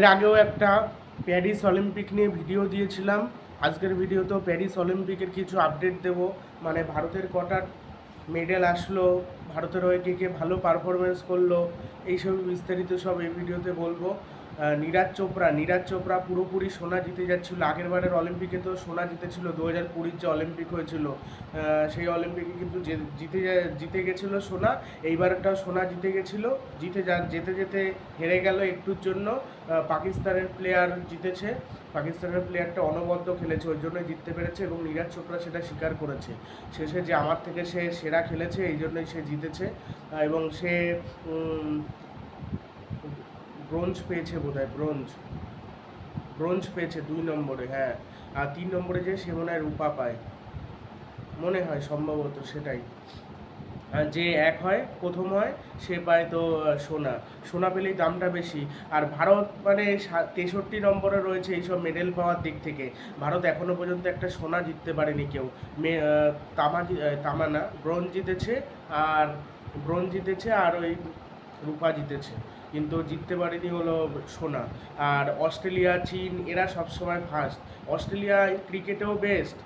এর আগেও একটা প্যারিস অলিম্পিক নিয়ে ভিডিও দিয়েছিলাম। আজকের ভিডিওতেও প্যারিস অলিম্পিকের কিছু আপডেট দেব। মানে ভারতের কটা মেডেল আসলো, ভারতের হয়ে কে কে ভালো পারফরমেন্স করল, এইসব বিস্তারিত সব এই ভিডিওতে বলব। নীরাজ চোপড়া। নীরাজ চোপড়া পুরোপুরি সোনা জিতে যাচ্ছিল। আগের বারের অলিম্পিকে তো সোনা জিতেছিল। দু হাজার কুড়ির যে অলিম্পিক হয়েছিল সেই অলিম্পিকে কিন্তু জিতে জিতে গেছিল সোনা। এইবারটা সোনা জিতে গেছিল। জিতে যা যেতে যেতে হেরে গেল একটুর জন্য। পাকিস্তানের প্লেয়ার জিতেছে। পাকিস্তানের প্লেয়ারটা অনবদ্য খেলেছে, ওই জন্যই জিততে পেরেছে এবং নীরাজ চোপড়া সেটা স্বীকার করেছে। শেষে যে আমার থেকে সে সেরা খেলেছে, এই জন্যই সে জিতেছে। এবং সে ব্রোঞ্জ পেয়েছে বোধ হয় ব্রোঞ্জ। ব্রোঞ্জ পেয়েছে দুই নম্বরে হ্যাঁ। আর তিন নম্বরে যে সে মনে হয় রূপা পায়। মনে হয় সম্ভবত সেটাই। যে এক হয়, প্রথম হয়, সে পায় তো সোনা। সোনা পেলেই দামটা বেশি। আর ভারত মানে তেষট্টি নম্বরে রয়েছে এইসব মেডেল পাওয়ার দিক থেকে। ভারত এখনও পর্যন্ত একটা সোনা জিততে পারেনি কেউ। মে তামা তামা না ব্রোঞ্জ জিতেছে, আর ব্রোঞ্জ জিতেছে, আর ওই রূপা জিতেছে। কিন্তু জিততে পারেনি হলো সোনা। আর অস্ট্রেলিয়া, চীন, এরা সবসময় ফার্স্ট অস্ট্রেলিয়া ক্রিকেটেও বেস্ট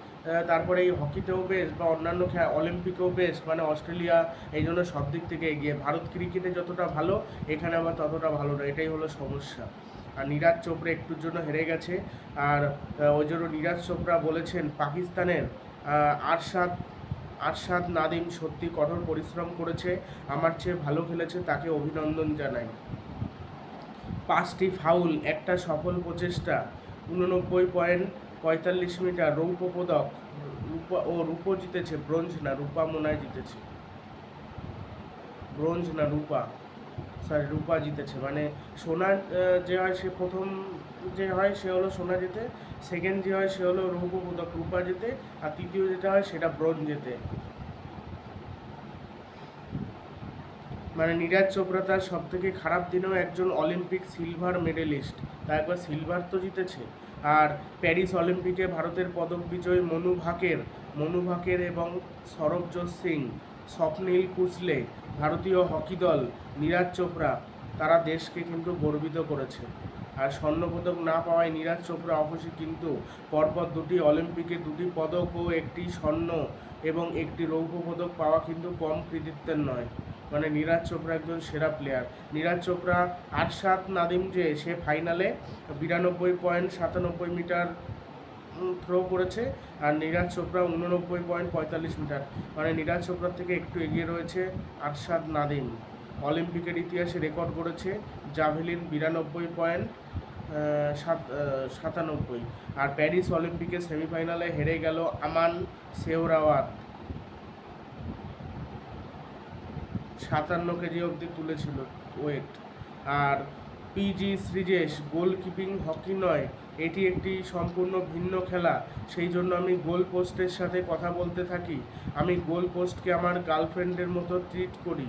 তারপরে এই হকিতেও বেস্ট বা অন্যান্য অলিম্পিকেও বেস্ট মানে অস্ট্রেলিয়া এই জন্য সব দিক থেকে এগিয়ে। ভারত ক্রিকেটে যতটা ভালো, এখানে আবার ততটা ভালো না এটাই হলো সমস্যা। আর নীরাজ চোপড়া একটুর জন্য হেরে গেছে। আর ওই জন্য নীরাজ চোপড়া বলেছেন, পাকিস্তানের আরশাদ আরশাদ নাদিম সত্যি কঠোর পরিশ্রম করেছে, আমার চেয়ে ভালো খেলেছে, তাকে অভিনন্দন জানাই। পাঁচটি ফাউল, একটা সফল প্রচেষ্টা, উননব্বই পয়েন্ট পঁয়তাল্লিশ মিটার রৌপ্য পদক, রূপা ও রূপো জিতেছে, ব্রোঞ্জ না রূপা মোনায় জিতেছে? ব্রোঞ্জ না রূপা? সরি রূপা জিতেছে। মানে সোনা যে হয় সে প্রথম যে হয় সে হলো সোনা জেতে সেকেন্ড যে হয় সে হলো পদক রূপা জেতে, আর তৃতীয় যেটা হয় সেটা ব্রোঞ্জ জেতে। মানে নীরাজ চোপড়া তার সব থেকে খারাপ দিনেও একজন অলিম্পিক সিলভার মেডেলিস্ট। তা একবার সিলভার তো জিতেছে। আর প্যারিস অলিম্পিকে ভারতের পদক বিজয়ী মনু ভাকের মনু ভাকের এবং সরবজোৎ সিং। স্বপ্নীল কুসলে ভারতীয় হকি দল নীরাজ চোপড়া, তারা দেশকে কিন্তু গর্বিত করেছে। আর স্বর্ণপদক না পাওয়ায় নীরাজ চোপড়া অবশ্যই কিন্তু পরপর দুটি অলিম্পিকে দুটি পদক ও একটি স্বর্ণ এবং একটি রৌপ্য পদক পাওয়া কিন্তু কম কৃতিত্বের নয়। মানে নীরাজ চোপড়া একজন সেরা প্লেয়ার নীরাজ চোপড়া আরশাদ নাদিম যে, সে ফাইনালে বিরানব্বই পয়েন্ট সাতানব্বই মিটার থ্রো করেছে, আর নীরাজ চোপড়া উননব্বই পয়েন্ট পঁয়তাল্লিশ মিটার। মানে নীরাজ চোপড়ার থেকে একটু এগিয়ে রয়েছে আরশাদ নাদিম। অলিম্পিকের ইতিহাসে রেকর্ড করেছে জাভেলিন বিরানব্বই পয়েন্ট সাত সাতানব্বই। আর প্যারিস অলিম্পিকের সেমিফাইনালে হেরে গেল আমান সেওরাওয়াত সাতান্ন কেজি অবধি তুলেছিল ওয়েট। আর পিজি শ্রীজেশ গোলকিপিং হকি নয়। এটি একটি সম্পূর্ণ ভিন্ন খেলা। সেই জন্য আমি গোল পোস্টের সাথে কথা বলতে থাকি। আমি গোল পোস্টকে আমার গার্লফ্রেন্ডের মতো ট্রিট করি।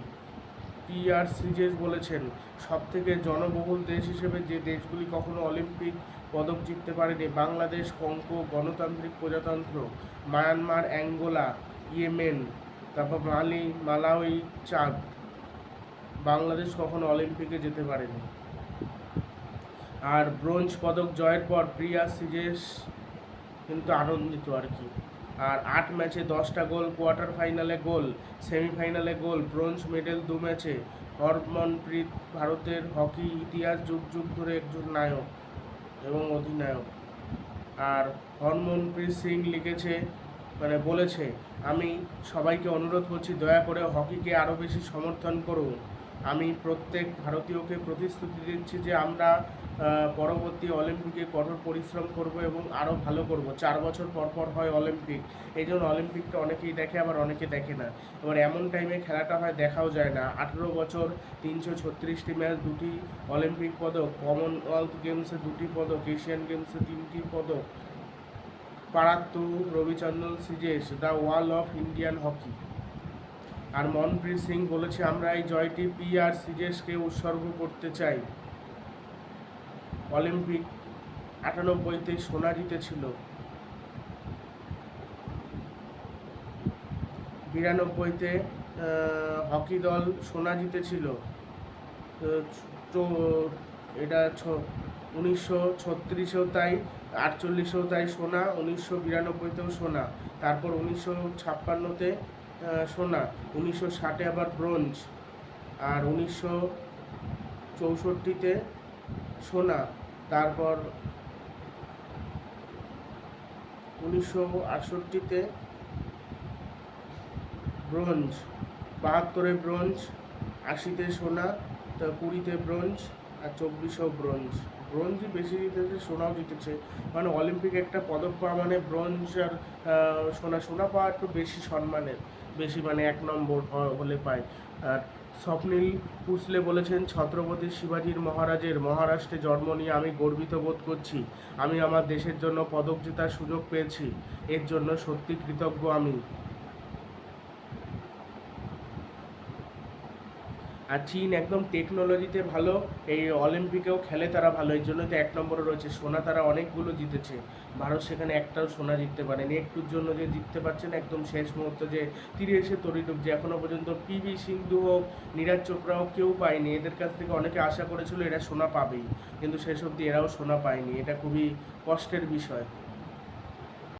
পি আর শ্রীজেশ বলেছেন সব থেকে জনবহুল দেশ হিসেবে যে দেশগুলি কখনো অলিম্পিক পদক জিততে পারেনি, বাংলাদেশ, কঙ্কো, গণতান্ত্রিক প্রজাতন্ত্র, মায়ানমার, অ্যাঙ্গোলা, ইয়েমেন, তারপর মালি, মালাউই, চাঁদ। বাংলাদেশ কখনো অলিম্পিকে যেতে পারেনি। আর ব্রোঞ্জ পদক জয়ের পর প্রিয়া সিজেশ কিন্তু আনন্দিত আর কি। আর আট ম্যাচে দশটা গোল, কোয়ার্টার ফাইনালে গোল, সেমিফাইনালে গোল, ব্রোঞ্জ মেডেল দু ম্যাচে। হরমনপ্রীত ভারতের হকি ইতিহাস যুগ যুগ ধরে একজন নায়ক এবং অধিনায়ক। আর হরমনপ্রীত সিং লিখেছে মানে বলেছে, আমি সবাইকে অনুরোধ করছি, দয়া করে হকিকে আরও বেশি সমর্থন করুন। আমি প্রত্যেক ভারতীয়কে প্রতিশ্রুতি দিচ্ছি যে আমরা পরবর্তী অলিম্পিকে কঠোর পরিশ্রম করব এবং আরও ভালো করব। চার বছর পর পর হয় অলিম্পিক। এই জন্য অলিম্পিকটা অনেকেই দেখে, আবার অনেকে দেখে না। এবার এমন টাইমে খেলাটা হয়, দেখাও যায় না। আঠেরো বছর, তিনশো ছত্রিশটি ম্যাচ দুটি অলিম্পিক পদক কমনওয়েলথ গেমসে দুটি পদক এশিয়ান গেমসে তিনটি পদক। Parattu Ravichandran সিজেশ the wall of Indian hockey আর মনপ্রীত সিং বলেছে, আমরা এই জয়টি পি আর সিজেশকে উৎসর্গ করতে চাই। অলিম্পিক আটানব্বইতে সোনা জিতেছিল। বিরানব্বইতে হকি দল সোনা জিতেছিল। তো, এটা উনিশশো ছত্রিশেও তাই, আটচল্লিশেও তাই সোনা, উনিশশো বিরানব্বইতেও সোনা। তারপর উনিশশো ছাপ্পান্নতে সোনা, উনিশশো ষাটে আবার ব্রোঞ্জ, আর উনিশশো চৌষট্টিতে সোনা, তারপর উনিশশো আটষট্টিতে ব্রোঞ্জ, বাহাত্তরে ব্রোঞ্জ, আশিতে সোনা, তা কুড়িতে ব্রোঞ্জ, আর চব্বিশেও ব্রোঞ্জ। ব্রোঞ্জই বেশি জিতেছে, সোনাও জিতেছে। মানে অলিম্পিক একটা পদক পাওয়া মানে ব্রোঞ্জ আর সোনা সোনা পাওয়া একটু বেশি সম্মানের। বেশি মানে এক নম্বর হলে পায়। আর স্বপ্নীল পুসলে বলেছেন, ছত্রপতি শিবাজীর মহারাজের মহারাষ্ট্রে জন্ম নিয়ে আমি গর্বিত বোধ করছি। আমি আমার দেশের জন্য পদক জেতার সুযোগ পেয়েছি। এর জন্য সত্যি কৃতজ্ঞ আমি। আর চীন একদম টেকনোলজিতে ভালো। এই অলিম্পিকেও খেলে তারা ভালো। এই জন্য তো এক নম্বরে রয়েছে সোনা। তারা অনেকগুলো জিতেছে। ভারত সেখানে একটাও সোনা জিততে পারেনি। একটুর জন্য যে জিততে পারছেন একদম শেষ মুহূর্তে যে তীরে এসে তরি ডুবছে এখনও পর্যন্ত পিভি সিন্ধু হোক, নীরাজ চোপড়া হোক, কেউ পায়নি। এদের কাছ থেকে অনেকে আশা করেছিল এরা সোনা পাবেই। কিন্তু শেষ অবধি এরাও সোনা পায়নি। এটা খুবই কষ্টের বিষয়।